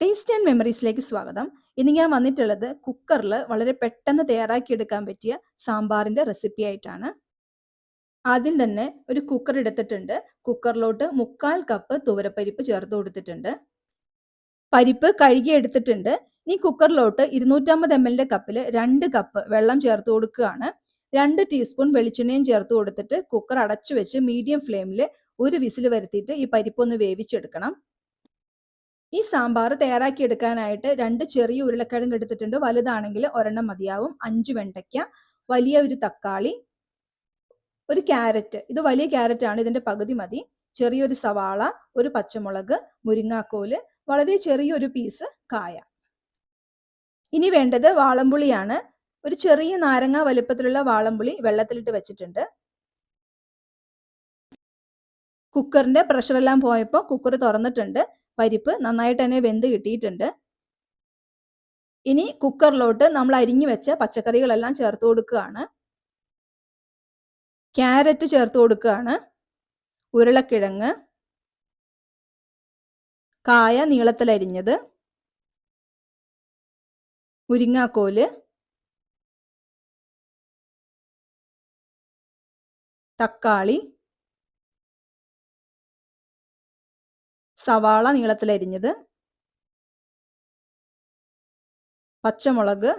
Taste and മെമ്മറീസിലേക്ക് സ്വാഗതം. ഇന്ന് ഞാൻ വന്നിട്ടുള്ളത് കുക്കറിൽ വളരെ പെട്ടെന്ന് തയ്യാറാക്കിയെടുക്കാൻ പറ്റിയ സാമ്പാറിന്റെ റെസിപ്പി ആയിട്ടാണ്. ആദ്യം തന്നെ ഒരു കുക്കർ എടുത്തിട്ടുണ്ട്. കുക്കറിലോട്ട് മുക്കാൽ കപ്പ് തുവരപ്പരിപ്പ് ചേർത്ത് കൊടുത്തിട്ടുണ്ട്. പരിപ്പ് കഴുകി എടുത്തിട്ടുണ്ട്. ഇനി കുക്കറിലോട്ട് ഇരുന്നൂറ്റമ്പത് എം എല്ലിന്റെ കപ്പിൽ രണ്ട് കപ്പ് വെള്ളം ചേർത്ത് കൊടുക്കുകയാണ്. രണ്ട് ടീസ്പൂൺ വെളിച്ചെണ്ണയും ചേർത്ത് കൊടുത്തിട്ട് കുക്കർ അടച്ചു വെച്ച് മീഡിയം ഫ്ലെയിമിൽ ഒരു വിസിൽ വരുത്തിയിട്ട് ഈ പരിപ്പൊന്ന് വേവിച്ചെടുക്കണം. ഈ സാമ്പാർ തയ്യാറാക്കി എടുക്കാനായിട്ട് രണ്ട് ചെറിയ ഉരുളക്കിഴങ്ങ് എടുത്തിട്ടുണ്ട്. വലുതാണെങ്കിൽ ഒരെണ്ണം മതിയാവും. അഞ്ച് വെണ്ടയ്ക്ക വലിയ ഒരു തക്കാളി ഒരു ക്യാരറ്റ്. ഇത് വലിയ ക്യാരറ്റ് ആണ് ഇതിന്റെ പകുതി മതി. ചെറിയൊരു സവാള ഒരു പച്ചമുളക് മുരിങ്ങാക്കോൽ വളരെ ചെറിയൊരു പീസ് കായ. ഇനി വേണ്ടത് വാളംപുളിയാണ്. ഒരു ചെറിയ നാരങ്ങ വലുപ്പത്തിലുള്ള വാളംപുളി വെള്ളത്തിലിട്ട് വെച്ചിട്ടുണ്ട്. കുക്കറിന്റെ പ്രഷറെല്ലാം പോയപ്പോൾ കുക്കർ തുറന്നിട്ടുണ്ട്. പരിപ്പ് നന്നായിട്ട് തന്നെ വെന്ത് കിട്ടിയിട്ടുണ്ട്. ഇനി കുക്കറിലോട്ട് നമ്മൾ അരിഞ്ഞു വെച്ച പച്ചക്കറികളെല്ലാം ചേർത്ത് കൊടുക്കുകയാണ്. ക്യാരറ്റ് ചേർത്ത് കൊടുക്കുകയാണ്. ഉരുളക്കിഴങ്ങ്. കായ നീളത്തിലരിഞ്ഞത് മുരിങ്ങാക്കോൽ. തക്കാളി. സവാള നീളത്തിലരിഞ്ഞത് പച്ചമുളക്.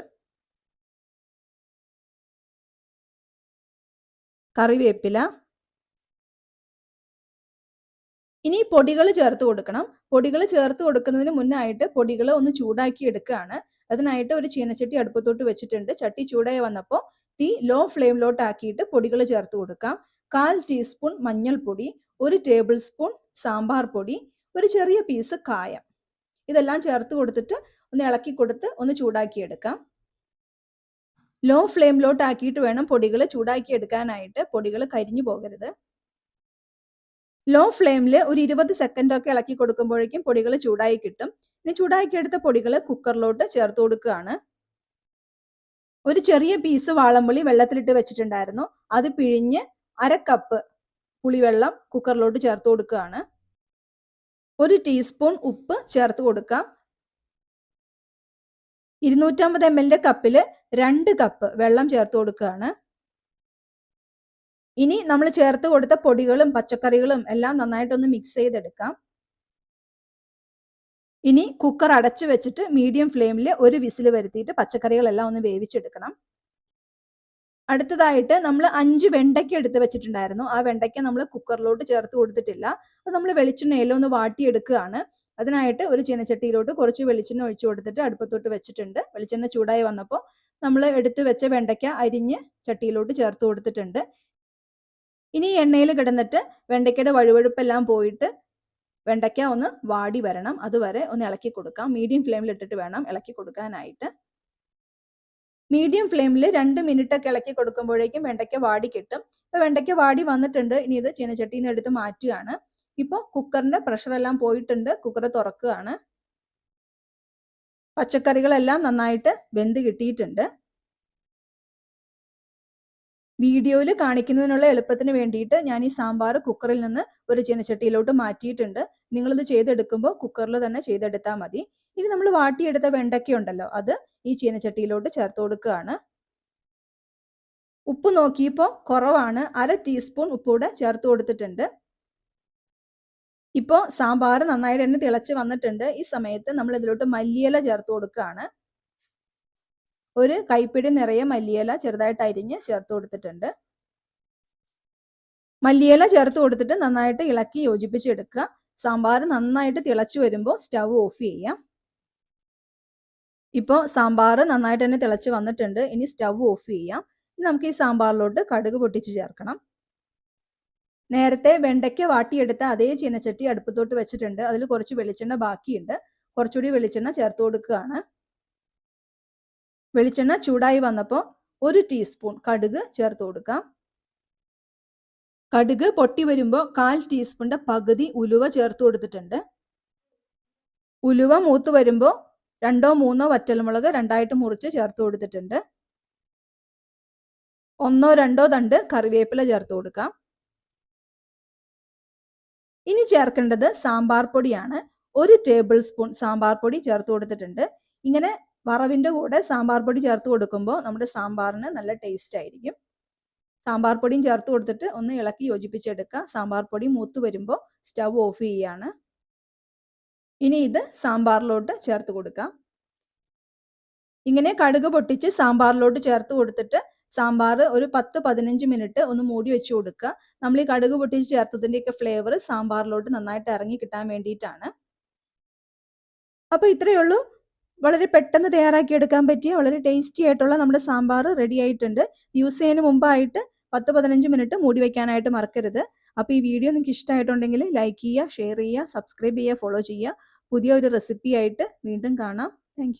കറിവേപ്പില. ഇനി പൊടികൾ ചേർത്ത് കൊടുക്കണം. പൊടികൾ ചേർത്ത് കൊടുക്കുന്നതിന് മുന്നായിട്ട് പൊടികൾ ഒന്ന് ചൂടാക്കി എടുക്കുകയാണ്. അതിനായിട്ട് ഒരു ചീനച്ചട്ടി അടുപ്പത്തോട്ട് വെച്ചിട്ടുണ്ട്. ചട്ടി ചൂടായി വന്നപ്പോൾ തീ ലോ ഫ്ലെയിമിലോട്ട് ആക്കിയിട്ട് പൊടികൾ ചേർത്ത് കൊടുക്കാം. കാൽ ടീസ്പൂൺ മഞ്ഞൾപ്പൊടി ഒരു ടേബിൾ സ്പൂൺ സാമ്പാർ പൊടി ഒരു ചെറിയ പീസ് കായം. ഇതെല്ലാം ചേർത്ത് കൊടുത്തിട്ട് ഒന്ന് ഇളക്കി കൊടുത്ത് ഒന്ന് ചൂടാക്കി എടുക്കാം ലോ ഫ്ലെയിമിലോട്ട് ആക്കിയിട്ട് വേണം പൊടികൾ ചൂടാക്കി എടുക്കാനായിട്ട് പൊടികൾ കരിഞ്ഞു പോകരുത്. ലോ ഫ്ലെയിമിൽ ഒരു ഇരുപത് സെക്കൻഡ് ഒക്കെ ഇളക്കി കൊടുക്കുമ്പോഴേക്കും പൊടികൾ ചൂടായി കിട്ടും. ഇനി ചൂടാക്കി എടുത്ത പൊടികൾ കുക്കറിലോട്ട് ചേർത്ത് കൊടുക്കുകയാണ്. ഒരു ചെറിയ പീസ് വാളംപുളി വെള്ളത്തിലിട്ട് വെച്ചിട്ടുണ്ടായിരുന്നു. അത് പിഴിഞ്ഞ് അര കപ്പ് പുളിവെള്ളം കുക്കറിലോട്ട് ചേർത്ത് കൊടുക്കുകയാണ്. ഒരു ടീസ്പൂൺ ഉപ്പ് ചേർത്ത് കൊടുക്കാം. ഇരുന്നൂറ്റമ്പത് എം എല്ലിന്റെ കപ്പിൽ രണ്ട് കപ്പ് വെള്ളം ചേർത്ത് കൊടുക്കുകയാണ്. ഇനി നമ്മൾ ചേർത്ത് കൊടുത്ത പൊടികളും പച്ചക്കറികളും എല്ലാം നന്നായിട്ടൊന്ന് മിക്സ് ചെയ്തെടുക്കാം. ഇനി കുക്കർ അടച്ചു വെച്ചിട്ട് മീഡിയം ഫ്ലെയിമിൽ ഒരു വിസിൽ വരുത്തിയിട്ട് പച്ചക്കറികളെല്ലാം ഒന്ന് വേവിച്ചെടുക്കണം. അടുത്തതായിട്ട് നമ്മൾ അഞ്ച് വെണ്ടയ്ക്ക എടുത്ത് വെച്ചിട്ടുണ്ടായിരുന്നു. ആ വെണ്ടയ്ക്ക നമ്മൾ കുക്കറിലോട്ട് ചേർത്ത് കൊടുത്തിട്ടില്ല. അത് നമ്മൾ വെളിച്ചെണ്ണയിലോ ഒന്ന് വാട്ടിയെടുക്കുകയാണ്. അതിനായിട്ട് ഒരു ചീനച്ചട്ടിയിലോട്ട് കുറച്ച് വെളിച്ചെണ്ണ ഒഴിച്ചു കൊടുത്തിട്ട് അടുപ്പത്തോട്ട് വെച്ചിട്ടുണ്ട്. വെളിച്ചെണ്ണ ചൂടായി വന്നപ്പോൾ നമ്മൾ എടുത്ത് വെച്ച വെണ്ടയ്ക്ക അരിഞ്ഞ് ചട്ടിയിലോട്ട് ചേർത്ത് കൊടുത്തിട്ടുണ്ട്. ഇനി എണ്ണയിൽ കിടന്നിട്ട് വെണ്ടയ്ക്കയുടെ വഴുവഴുപ്പെല്ലാം പോയിട്ട് വെണ്ടയ്ക്ക ഒന്ന് വാടി വരണം. അതുവരെ ഒന്ന് ഇളക്കി കൊടുക്കാം. മീഡിയം ഫ്ലെയിമിൽ ഇട്ടിട്ട് വേണം ഇളക്കി കൊടുക്കാനായിട്ട്. മീഡിയം ഫ്ലെയിമിൽ രണ്ട് മിനിറ്റ് ഒക്കെ ഇളക്കി കൊടുക്കുമ്പോഴേക്കും വെണ്ടയ്ക്ക വാടി കിട്ടും. ഇപ്പോൾ വെണ്ടയ്ക്ക വാടി വന്നിട്ടുണ്ട്. ഇനി ഇത് ചീനച്ചട്ടിയിൽ നിന്ന് എടുത്ത് മാറ്റുകയാണ്. ഇപ്പോൾ കുക്കറിന്റെ പ്രഷർ എല്ലാം പോയിട്ടുണ്ട്. കുക്കർ തുറക്കുകയാണ്. പച്ചക്കറികളെല്ലാം നന്നായിട്ട് വെന്ത് കിട്ടിയിട്ടുണ്ട്. വീഡിയോയിൽ കാണിക്കുന്നതിനുള്ള എളുപ്പത്തിന് വേണ്ടിയിട്ട് ഞാൻ ഈ സാമ്പാർ കുക്കറിൽ നിന്ന് ഒരു ചീനച്ചട്ടിയിലോട്ട് മാറ്റിയിട്ടുണ്ട്. നിങ്ങളിത് ചെയ്തെടുക്കുമ്പോൾ കുക്കറിൽ തന്നെ ചെയ്തെടുത്താൽ മതി. ഇനി നമ്മൾ വാട്ടിയെടുത്ത വെണ്ടയ്ക്ക ഉണ്ടല്ലോ അത് ഈ ചീനച്ചട്ടിയിലോട്ട് ചേർത്ത് കൊടുക്കുകയാണ്. ഉപ്പ് നോക്കിയപ്പോൾ കുറവാണ് അര ടീസ്പൂൺ ഉപ്പൂടെ ചേർത്ത് കൊടുത്തിട്ടുണ്ട്. ഇപ്പോൾ സാമ്പാർ നന്നായിട്ട് തന്നെ തിളച്ച് വന്നിട്ടുണ്ട്. ഈ സമയത്ത് നമ്മൾ ഇതിലോട്ട് മല്ലിയില ചേർത്ത് കൊടുക്കുകയാണ്. ഒരു കൈപ്പിടി നിറയെ മല്ലിയില ചെറുതായിട്ട് അരിഞ്ഞ് ചേർത്ത് കൊടുത്തിട്ടുണ്ട്. മല്ലിയില ചേർത്ത് കൊടുത്തിട്ട് നന്നായിട്ട് ഇളക്കി യോജിപ്പിച്ചെടുക്കുക. സാമ്പാർ നന്നായിട്ട് തിളച്ചു വരുമ്പോൾ സ്റ്റവ് ഓഫ് ചെയ്യാം. ഇപ്പോൾ സാമ്പാർ നന്നായിട്ട് തന്നെ തിളച്ച് വന്നിട്ടുണ്ട്. ഇനി സ്റ്റവ് ഓഫ് ചെയ്യാം. നമുക്ക് ഈ സാമ്പാറിലോട്ട് കടുക് പൊട്ടിച്ച് ചേർക്കണം. നേരത്തെ വെണ്ടയ്ക്ക വാട്ടിയെടുത്ത അതേ ചീനച്ചട്ടി അടുപ്പത്തോട്ട് വെച്ചിട്ടുണ്ട്. അതിൽ കുറച്ച് വെളിച്ചെണ്ണ ബാക്കിയുണ്ട്. കുറച്ചുകൂടി വെളിച്ചെണ്ണ ചേർത്ത് കൊടുക്കുകയാണ്. വെളിച്ചെണ്ണ ചൂടായി വന്നപ്പോൾ ഒരു ടീസ്പൂൺ കടുക് ചേർത്ത് കൊടുക്കാം. കടുക് പൊട്ടി വരുമ്പോൾ കാൽ ടീസ്പൂണിന്റെ പകുതി ഉലുവ ചേർത്ത് കൊടുത്തിട്ടുണ്ട്. ഉലുവ മൂത്ത് വരുമ്പോൾ രണ്ടോ മൂന്നോ വറ്റൽമുളക് രണ്ടായിട്ട് മുറിച്ച് ചേർത്ത് കൊടുത്തിട്ടുണ്ട്. ഒന്നോ രണ്ടോ തണ്ട് കറിവേപ്പില ചേർത്ത് കൊടുക്കാം. ഇനി ചേർക്കേണ്ടത് സാമ്പാർ പൊടിയാണ്. ഒരു ടേബിൾ സ്പൂൺ സാമ്പാർ പൊടി ചേർത്ത് കൊടുത്തിട്ടുണ്ട്. ഇങ്ങനെ വറവിന്റെ കൂടെ സാമ്പാർ പൊടി ചേർത്ത് കൊടുക്കുമ്പോൾ നമ്മുടെ സാമ്പാറിന് നല്ല ടേസ്റ്റ് ആയിരിക്കും. സാമ്പാർ പൊടിയും ചേർത്ത് കൊടുത്തിട്ട് ഒന്ന് ഇളക്കി യോജിപ്പിച്ചെടുക്കുക. സാമ്പാർ പൊടി മൂത്ത് വരുമ്പോൾ സ്റ്റവ് ഓഫ് ചെയ്യുകയാണ് ഇനി ഇത് സാമ്പാറിലോട്ട് ചേർത്ത് കൊടുക്കാം. ഇങ്ങനെ കടുക് പൊട്ടിച്ച് സാമ്പാറിലോട്ട് ചേർത്ത് കൊടുത്തിട്ട് സാമ്പാർ ഒരു പത്ത് പതിനഞ്ച് മിനിറ്റ് ഒന്ന് മൂടി വെച്ച് കൊടുക്കുക. നമ്മൾ ഈ കടുക് പൊട്ടിച്ച് ചേർത്തതിന്റെയൊക്കെ ഫ്ലേവർ സാമ്പാറിലോട്ട് നന്നായിട്ട് ഇറങ്ങി കിട്ടാൻ വേണ്ടിയിട്ടാണ്. അപ്പോൾ ഇത്രയേ ഉള്ളൂ. വളരെ പെട്ടെന്ന് തയ്യാറാക്കി എടുക്കാൻ പറ്റിയ വളരെ ടേസ്റ്റി ആയിട്ടുള്ള നമ്മുടെ സാമ്പാർ റെഡി ആയിട്ടുണ്ട്. യൂസ് ചെയ്യുന്നതിന് മുമ്പായിട്ട് പത്ത് പതിനഞ്ച് മിനിറ്റ് മൂടി വയ്ക്കാനായിട്ട് മറക്കരുത്. അപ്പോൾ ഈ വീഡിയോ നിങ്ങൾക്ക് ഇഷ്ടമായിട്ടുണ്ടെങ്കിൽ ലൈക്ക് ചെയ്യുക ഷെയർ ചെയ്യുക സബ്സ്ക്രൈബ് ചെയ്യുക ഫോളോ ചെയ്യുക. പുതിയ ഒരു റെസിപ്പി ആയിട്ട് വീണ്ടും കാണാം. താങ്ക്